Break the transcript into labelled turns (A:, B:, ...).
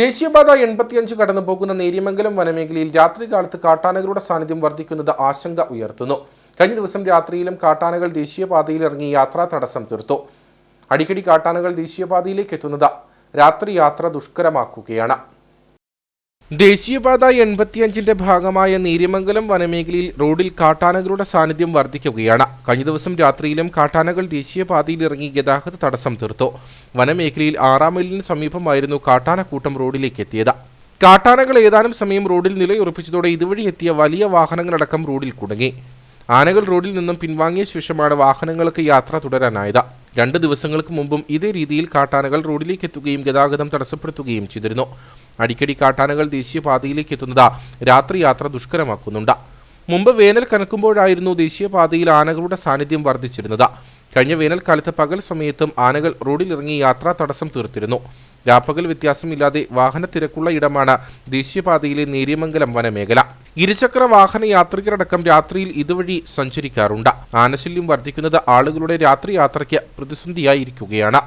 A: ദേശീയപാത എൺപത്തിയഞ്ച് കടന്നു പോകുന്ന നേര്യമംഗലം വനമേഖലയിൽ രാത്രികാലത്ത് കാട്ടാനകളുടെ സാന്നിധ്യം വർദ്ധിക്കുന്നത് ആശങ്ക ഉയർത്തുന്നു. കഴിഞ്ഞ ദിവസം രാത്രിയിലും കാട്ടാനകൾ ദേശീയപാതയിൽ ഇറങ്ങി യാത്രാ തടസ്സം തീർത്തു. അടിക്കടി കാട്ടാനകൾ ദേശീയപാതയിലേക്ക് എത്തുന്നത് രാത്രി യാത്ര ദുഷ്കരമാക്കുകയാണ്. ദേശീയപാത എൺപത്തിയഞ്ചിന്റെ ഭാഗമായ നീരിമംഗലം വനമേഖലയിൽ റോഡിൽ കാട്ടാനകളുടെ സാന്നിധ്യം വർദ്ധിക്കുകയാണ്. കഴിഞ്ഞ ദിവസം രാത്രിയിലും കാട്ടാനകൾ ദേശീയപാതയിൽ ഇറങ്ങി ഗതാഗത തടസ്സം തീർത്തു. വനമേഖലയിൽ ആറാം മൈലിന് സമീപമായിരുന്നു കാട്ടാനക്കൂട്ടം റോഡിലേക്ക് എത്തിയത്. കാട്ടാനകൾ ഏതാനും സമയം റോഡിൽ നിലയുറപ്പിച്ചതോടെ ഇതുവഴി എത്തിയ വലിയ വാഹനങ്ങളടക്കം റോഡിൽ കുടുങ്ങി. ആനകൾ റോഡിൽ നിന്നും പിൻവാങ്ങിയ ശേഷമാണ് വാഹനങ്ങൾക്ക് യാത്ര തുടരാനായത്. രണ്ട് ദിവസങ്ങൾക്ക് മുമ്പും ഇതേ രീതിയിൽ കാട്ടാനകൾ റോഡിലേക്ക് എത്തുകയും ഗതാഗതം തടസ്സപ്പെടുത്തുകയും ചെയ്തിരുന്നു. അടിക്കടി കാട്ടാനകൾ ദേശീയപാതയിലേക്ക് എത്തുന്നത് രാത്രി യാത്ര ദുഷ്കരമാക്കുന്നുണ്ട്. മുമ്പ് വേനൽ കനക്കുമ്പോഴായിരുന്നു ദേശീയപാതയിൽ ആനകളുടെ സാന്നിധ്യം വർദ്ധിച്ചിരുന്നത്. കഴിഞ്ഞ വേനൽക്കാലത്ത് പകൽ സമയത്തും ആനകൾ റോഡിലിറങ്ങി യാത്രാ തടസ്സം തീർത്തിരുന്നു. രാപ്പകൽ വ്യത്യാസമില്ലാതെ വാഹന തിരക്കുള്ള ഇടമാണ് ദേശീയപാതയിലെ നേര്യമംഗലം വനമേഖല. ഇരുചക്ര വാഹന യാത്രികരടക്കം രാത്രിയിൽ ഇതുവഴി സഞ്ചരിക്കാറുണ്ട്. ആനശല്യം വർദ്ധിക്കുന്നത് ആളുകളുടെ രാത്രി യാത്രയ്ക്ക് പ്രതിസന്ധിയായിരിക്കുകയാണ്.